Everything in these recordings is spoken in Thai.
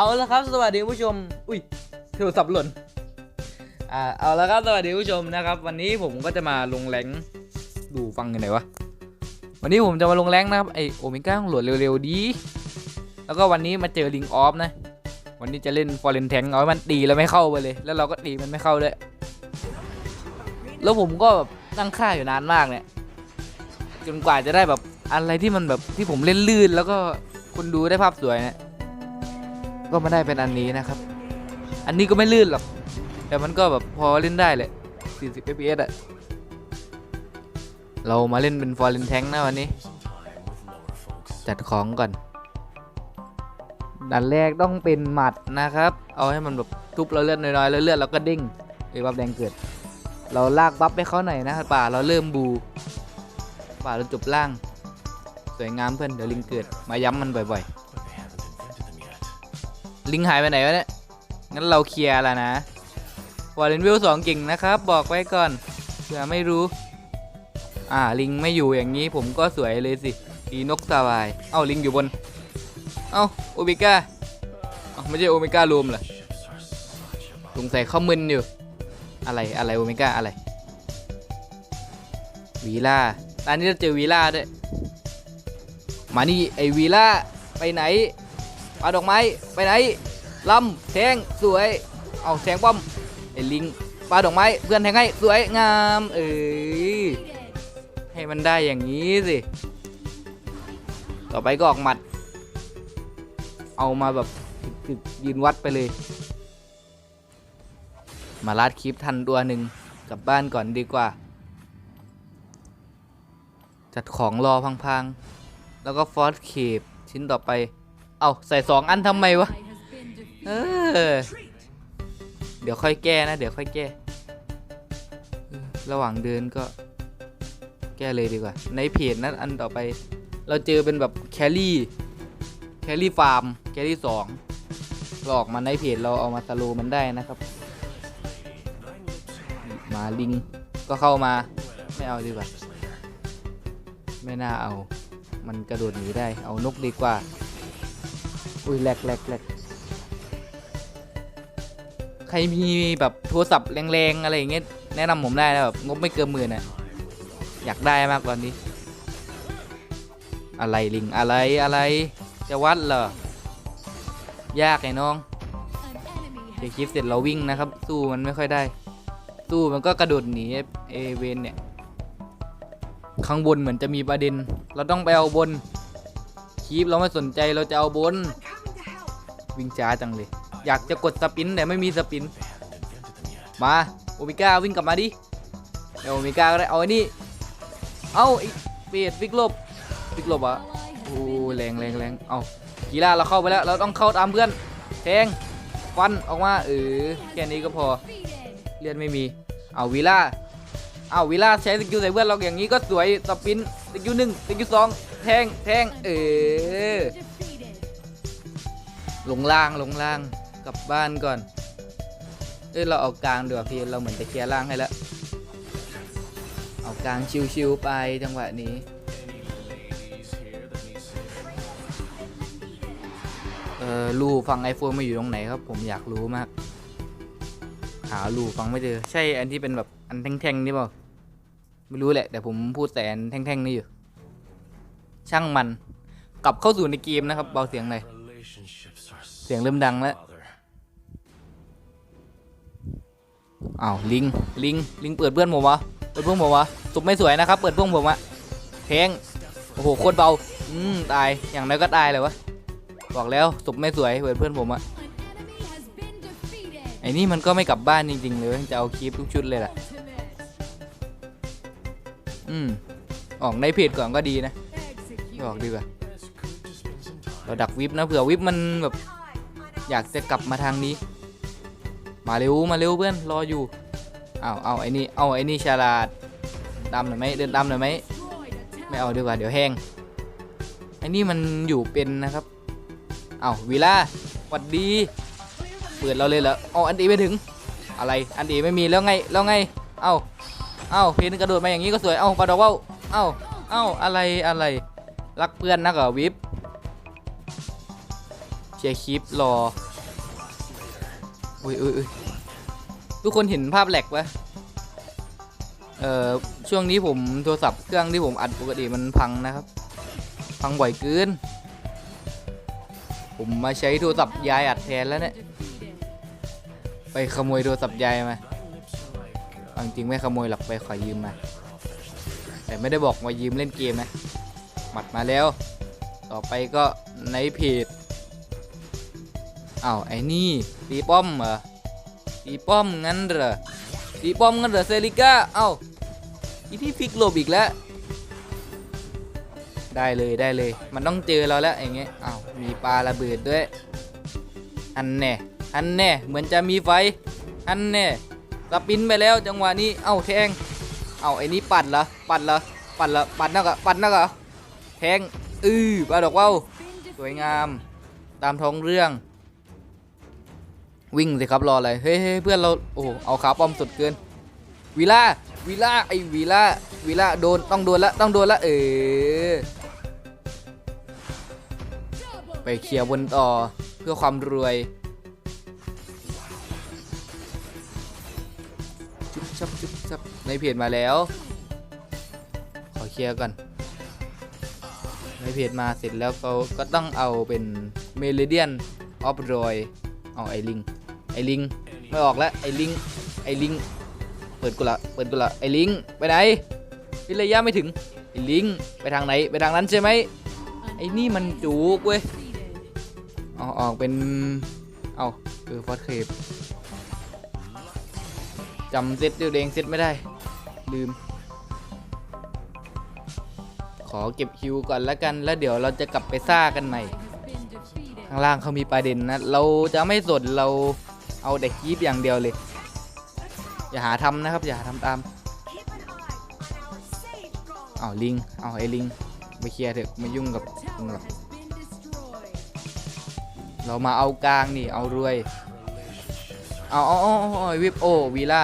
เอาละครับ สวัสดีผู้ชม อุ้ยโทรศัพท์หล่น อ่า เอาละครับ สวัสดีผู้ชมนะครับ วันนี้ผมก็จะมาลงแรงดูฟังกันไหนอยวะ วันนี้ผมจะมาลงแรงนะครับ ไอโอเมก้าต้องหลดเร็วๆดี แล้วก็วันนี้มาเจอลิงออฟนะ วันนี้จะเล่นฟอร์เรนแทงเอาให้มันตีแล้วไม่เข้าไปเลย แล้วเราก็ตีมันไม่เข้าด้วย แล้วผมก็แบบตั้งค่าอยู่นานมากเนี่ย จนกว่าจะได้แบบอะไรที่มันแบบที่ผมเล่นลื่นแล้วก็คนดูได้ภาพสวยเนี่ย ก็มาได้เป็นอันนี้นะครับ อันนี้ก็ไม่ลื่นหรอก แต่มันก็แบบพอเล่นได้แหละ 40 fps อะเรามาเล่นเป็นฟอร์เรนแทงนะวันนี้ จัดของก่อนดันแรกต้องเป็นหมัดนะครับ เอาให้มันแบบทุบเราเลือดน้อยๆแล้วเลือดเราก็เด้งไอ้บัฟแดงเกิด เราลากบัฟไปเขาหน่อยนะครับป่าเราเริ่มบู ป่าเราจบล่าง สวยงามเพื่อนเดี๋ยวลิงเกิด มาย้ำมันบ่อยๆ ลิงหายไปไหนวะเนี่ย งั้นเราเคลียร์แล้วนะวอลเลนวิลสองเก่งนะครับ บอกไว้ก่อนเผื่อไม่รู้ อ่าลิงไม่อยู่อย่างนี้ผมก็สวยเลยสิดีนกสบาย เอ้าลิงอยู่บน เอ้าโอเมก้าเอ้าไม่ใช่โอเมก้ารวมเหรอสงสัยเข้ามึนอยู่ อะไรอะไรโอเมก้าอะไรวีล่าตอนนี้เราเจอวีล่าด้วย มานี่ไอวีล่าไปไหนปาดอกไม้ไปไหน ลำแทงสวย เอาแทงป้อมไอลิงปลาดอกไม้เพื่อนแทงให้สวยงามเอ้ยให้มันได้อย่างนี้สิ ต่อไปก็ออกหมัด เอามาแบบถึกยืนวัดไปเลย มาลาดคลิปทันตัวหนึ่งกลับบ้านก่อนดีกว่า จัดของรอพังๆ แล้วก็ฟอสเคปชิ้นต่อไป เอาใส่สองอันทำไมวะ เออ เดี๋ยวค่อยแก้นะ เดี๋ยวค่อยแก้ ระหว่างเดินก็ แก้เลยดีกว่า ในเพจนั้นอันต่อไป เราเจอเป็นแบบแครี่ แครี่ฟาร์ม แครี่สองหลอกมาในเพจเราเอามาสโลว์มันได้นะครับ มาลิงก็เข้ามา ไม่เอาดีกว่า ไม่น่าเอา มันกระโดดหนีได้ เอานกดีกว่า อุ้ยแหลกแหลกแหลก ใครมีแบบโทรศัพท์แรงๆอะไรอย่างเงี้ยแนะนำผมได้นะแบบงบไม่เกินหมื่นนะอยากได้มากตอนนี้ อะไรลิงอะไรอะไรจะวัดเหรอยากไอ้น้องเดี๋ยวคลิปเสร็จเราวิ่งนะครับ สู้มันไม่ค่อยได้ สู้มันก็กระโดดหนีเอเวนเนี่ยข้างบนเหมือนจะมีประเด็น เราต้องไปเอาบนคีปเราไม่สนใจเราจะเอาบน วิ่งช้าจังเลย อยากจะกดสปินแต่ไม่มีสปิน มาโอเมก้าวิ่งกลับมาดิเดี๋ยวโอเมก้าก็ได้เอาไอ้นี่ เอาไอ้เปียดฟิกลบฟิกลบอะโอ้แรงแรงแรงเอากีฬาเราเข้าไปแล้วเราต้องเข้าตามเพื่อนแทงฟันออกมาเออแค่นี้ก็พอเลือดไม่มีเอาวีล่าเอาวีล่าใช้สกิลใส่เพื่อนเราอย่างนี้ก็สวยสปินสกิลหนึ่งสกิลสองแทงแทงเออลงล่างลงล่าง ลับบ้านก่อน เอ้ยเราเอากลางดีกว่าพี่เราเหมือนจะเคลียร์ล่างให้แล้ว เอากลางชิวๆไปจังหวะนี้เออรูฟังไอโฟนมาอยู่ตรงไหนครับผมอยากรู้มาก หารูฟังไม่เจอ ใช่อันที่เป็นแบบอันแท่งๆนี่เปล่าไม่รู้แหละ แต่ผมพูดแต่อันแท่งๆนี่อยู่ ช่างมัน กลับเข้าสู่ในเกมนะครับ เบาเสียงหน่อยเสียงเริ่มดังแล้ว อ้าวลิงลิงลิงเปิดเพื่อนผมวะเปิดเพื่อนผมวะสุบไม่สวยนะครับ เปิดเพื่อนผมอะแทงโอ้โหโคตรเบาอืมตายอย่างไรก็ตายเลยวะบอกแล้วสุบไม่สวยเปิดเพื่อนผมอะไอ้นี่มันก็ไม่กลับบ้านจริงๆเลยจะเอาคลิปทุกชุดเลยล่ะอืมออกในเพจก่อนก็ดีนะออกดีกว่าเราดักวิบนะเผื่อวิบมันแบบอยากจะกลับมาทางนี้ มาเร็วมาเร็วเพื่อนรออยู่เอาเอาไอ้นี่เอาไอ้นี่ฉลาดดำหน่อยไหมเดินดำหน่อยไหมไม่เอาดีกว่าเดี๋ยวแห้งไอ้นี่มันอยู่เป็นนะครับเอาวีล่าหวัดดีเปิดเราเลยเหรออ๋ออันดีไม่ถึงอะไรอันดีไม่มีแล้วไงแล้วไงเอาเอาเพนกระโดดมาอย่างนี้ก็สวยเอ้าปลาดอกว่าวเอ้าเอ้าอะไรอะไรรักเพื่อนนักเหรอวิบเชียร์คลิปรอ อุ้ยอุ้ยอุ้ยทุกคนเห็นภาพแหลกปะเอ่อช่วงนี้ผมโทรศัพท์เครื่องที่ผมอัดปกติมันพังนะครับ พังบ่อยเกิน ผมมาใช้โทรศัพท์ยายอัดแทนแล้วเนี่ย ไปขโมยโทรศัพท์ยายมาจริงๆไม่ขโมยหรอกไปขอยืมมา แต่ไม่ได้บอกว่ายืมเล่นเกมนะหมัดมาแล้ว ต่อไปก็ในเพจ อ้าวไอ้นี่ตีป้อมเหรอตีป้อมงั้นเหรอตีป้อมงั้นเหรอเซริก้าเอ้าอีที่ฟิกหลบอีกแล้ว ได้เลยได้เลย มันต้องเจอเราแล้วอย่างเงี้ยอ้าวมีปลาระเบิดด้วย อันแน่อันแน่เหมือนจะมีไฟ อันแน่สปินไปแล้วจังหวะนี้เอ้าแทงเอ้าไอ้นี่ปัดเหรอปัดเหรอปัดเหรอปัดนักอะปัดนักอะแทงอือปลาดอกว่าวสวยงาม ตามท้องเรื่อง วิ่งสิครับรออะไรเฮ้ยเพื่อนเราโอ้เอาขาป้อมสุดเกินวีล่าวีล่าไอวีล่าวีล่าโดนต้องโดนละต้องโดนละเออไปเคลียร์บนต่อเพื่อความรวยจุ๊บชับจุ๊บชับในเพจมาแล้ว ขอเคลียร์ก่อนในเพจมาเสร็จแล้วเขาก็ต้องเอาเป็นเมเลเดียนออฟรอยเอาไอลิง ลิง ไม่ออกแล้วไอลิง ไอลิง เปิดกูละ เปิดกูละ ไอลิง ไปไหนพิระยะไม่ถึง ไอลิง ไปทางไหน ไปทางนั้นใช่ไหมไอ้นี่มันจูกเว้ยเอาออกเป็น เอาเออฟอสเคปจำเซตเดียวเองเซตไม่ได้ ลืม ขอเก็บคิวก่อนแล้วกัน แล้วเดี๋ยวเราจะกลับไปซ่ากันใหม่ ข้างล่างเขามีประเด็นนะ เราจะไม่สนเรา เอาแต่คีบอย่างเดียวเลย อย่าหาทำนะครับ อย่าหาทำตามเอาลิง เอาไอ้ลิงไปเคลียร์เถอะไม่ยุ่งกับมึงหรอกเรามาเอากลางนี่ เอารวย เอาเอาเอาวิบโอวีล่า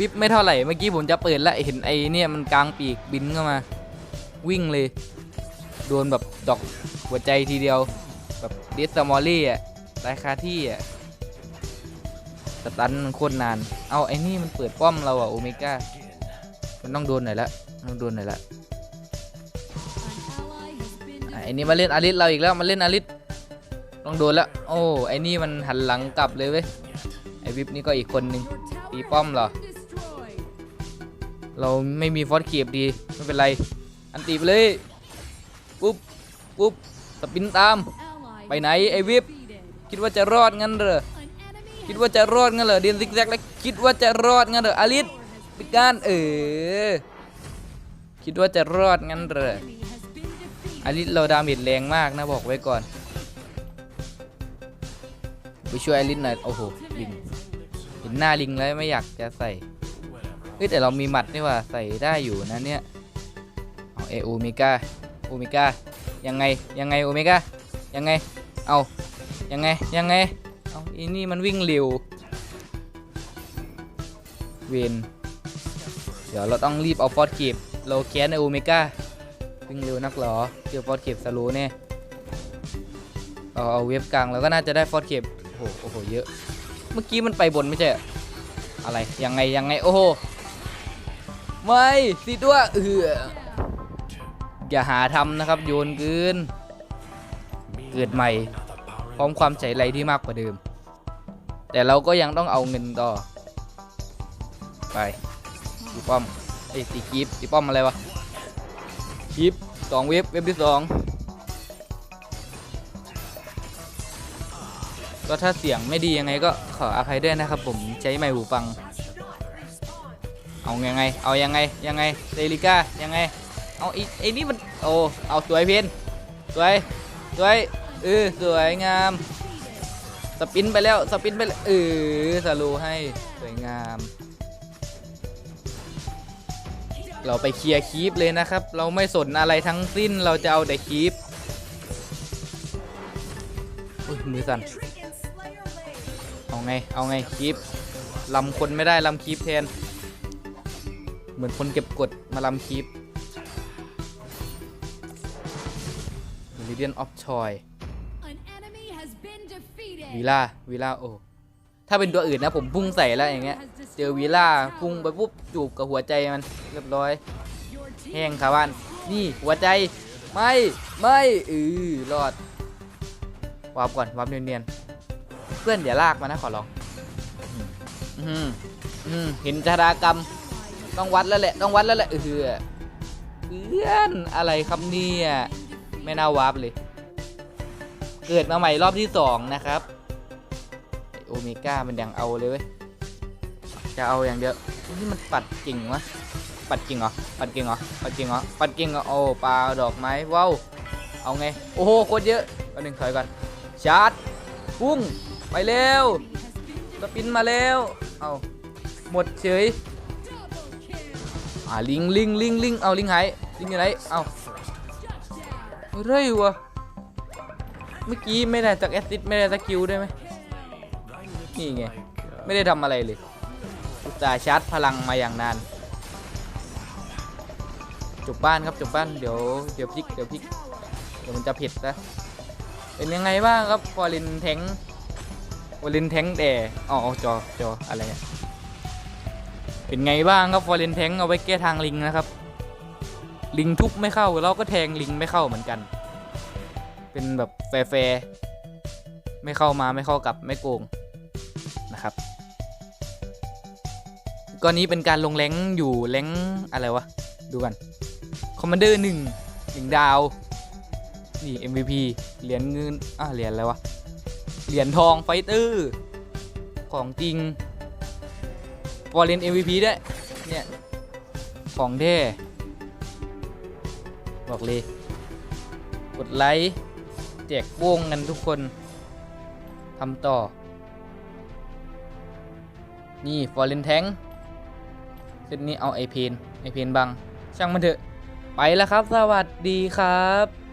วิบไม่เท่าไหร่ เมื่อกี้ผมจะเปิดแล้วเห็นไอ้เนี่ยมันกลางปีกบินเข้ามา วิ่งเลย โดนแบบดอกหัวใจทีเดียว แบบเดสมอลลี่อะตายคาที่อะ สตันมันโคตรนาน เอาไอ้นี่มันเปิดป้อมเราอะโอเมก้า มันต้องโดนหน่อยละต้องโดนหน่อยละไอ้นี่มาเล่นอาริสเราอีกแล้วมาเล่นอาริสต้องโดนละโอ้ไอ้นี่มันหันหลังกลับเลยเว้ยไอ้วิบนี่ก็อีกคนนึงตีป้อมเหรอ เราไม่มีฟอสเคียบดีไม่เป็นไร อันตีไปเลยปุ๊บปุ๊บสปินตาม ไปไหนไอ้วิบคิดว่าจะรอดงั้นเหรอ คิดว่าจะรอดงั้นเหรอเดียนซิกแซกแล้วคิดว่าจะรอดงั้นเหรออาริสปิการเออคิดว่าจะรอดงั้นเหรออาริสเราดาเมจแรงมากนะบอกไว้ก่อนไปช่วยอาริสหน่อยโอ้โหลิงเห็นหน้าลิงแล้วไม่อยากจะใส่เฮ้ยแต่เรามีหมัดนี่ว่าใส่ได้อยู่นะเนี่ยเอาเอโอเมก้าโอเมก้ายังไงยังไงโอเมก้ายังไงเอายังไงยังไง เอาอีนี่มันวิ่งเร็ว เวนเดี๋ยวเราต้องรีบเอาฟอสเก็บเราแค้นในโอเมก้าวิ่งเร็วนักหรอเจอฟอสเก็บสโลว์แน่เอาเอาเว็บกลางเราก็น่าจะได้ฟอสเก็บโอ้โหโอ้โหเยอะ เมื่อกี้มันไปบนไม่ใช่เหรออะไรยังไงยังไงโอ้โหไม่สิตัวเอออย่าหาทำนะครับโยนเกินเกิดใหม่พร้อมความใจไรที่มากกว่าเดิม แต่เราก็ยังต้องเอาเงินต่อ ไปตีป้อมไอ้ตีคีปตีป้อมอะไรวะคีปสองเว็บเว็บที่สองก็ถ้าเสียงไม่ดียังไงก็ขออภัยด้วยนะครับผมใช้ไมค์หูฟัง เอายังไง เอายังไงยังไงเซริก้ายังไง เอาไอ้ไอ้นี่มันโอ้เอาสวยเพนสวยสวยเออสวยงาม สปินไปแล้วสปินไปเออสโลูให้สวยงาม เราไปเคลียร์คีปเลยนะครับ เราไม่สนอะไรทั้งสิ้นเราจะเอาแต่คีปอุ้ยมือสั่นเอาไงเอาไงคีปลำคนไม่ได้ลำคีปแทน เหมือนคนเก็บกดมาลำคีป Meridian of Choice วีล่าวีล่าโอ ถ้าเป็นตัวอื่นนะผมพุ่งใส่แล้วอย่างเงี้ย เจอวีล่าพุ่งไปปุ๊บจูบกับหัวใจมันเรียบร้อย แห้งขาบ้าน นี่หัวใจ ไม่ ไม่เออรอดวาบก่อนวาบเนียนๆ เพื่อนอย่าลากมานะขอร้องอืมอืมเห็นชะตากรรม ต้องวัดแล้วแหละ ต้องวัดแล้วแหละเออเพื่อนอะไรครับเนี่ย ไม่น่าวาบเลย เกิดมาใหม่รอบที่สองนะครับ โอเมก้ามันยังเอาเลยเว้ยจะเอาอย่างเดียวนี่มันปัดจริงวะปัดจริงเหรอปัดจริงเหรอปัดจริงเหรอปัดจริงเหรอโอ้ปลาดอกไม้ว้าวเอาไงโอ้โหโคตรเยอะเอาหนึ่งถอยก่อนชาร์จพุ่งไปเร็วสปินมาเร็วเอาหมดเฉยอ่าลิงลิงลิงลิงเอาลิงหายลิงอยู่ไหนเอาเรื่อยวะเมื่อกี้ไม่ได้จากแอสซิดไม่ได้สกิลได้ไหม นี่ไง ไม่ได้ทำอะไรเลยอุตส่าห์ชาร์จพลังมาอย่างนานจบบ้านครับจบบ้านเดี๋ยวเดี๋ยวพลิกเดี๋ยวพลิกเดี๋ยวมันจะผิดนะเป็นยังไงบ้างครับฟอรินแทงฟอรินแทงแต่อ๋ออ๋อจอจออะไรเนี่ยเป็นไงบ้างครับฟอรินแทงเอาไว้แก้ทางลิงนะครับ ลิงทุบไม่เข้าเราก็แทงลิงไม่เข้าเหมือนกัน เป็นแบบแฟร์ๆไม่เข้ามาไม่เข้ากลับไม่โกง ก้อนนี้เป็นการลงแรงอยู่แรงอะไรวะ ดูกันคอมมานเดอร์หนึ่งหนึ่งดาว นี่ MVP เหรียญเงินอะเหรียญอะไรวะ เหรียญทองไฟเตอร์ ของจริงพอเรียน MVP ด้วยเนี่ย ของแท้บอกเลย กดไลค์แจกโป้งกันทุกคนทำต่อ นี่ ฟอร์เรนแทง เซตนี้เอาไอเพนไอเพนบัง ช่างมันเถอะ ไปแล้วครับ สวัสดีครับ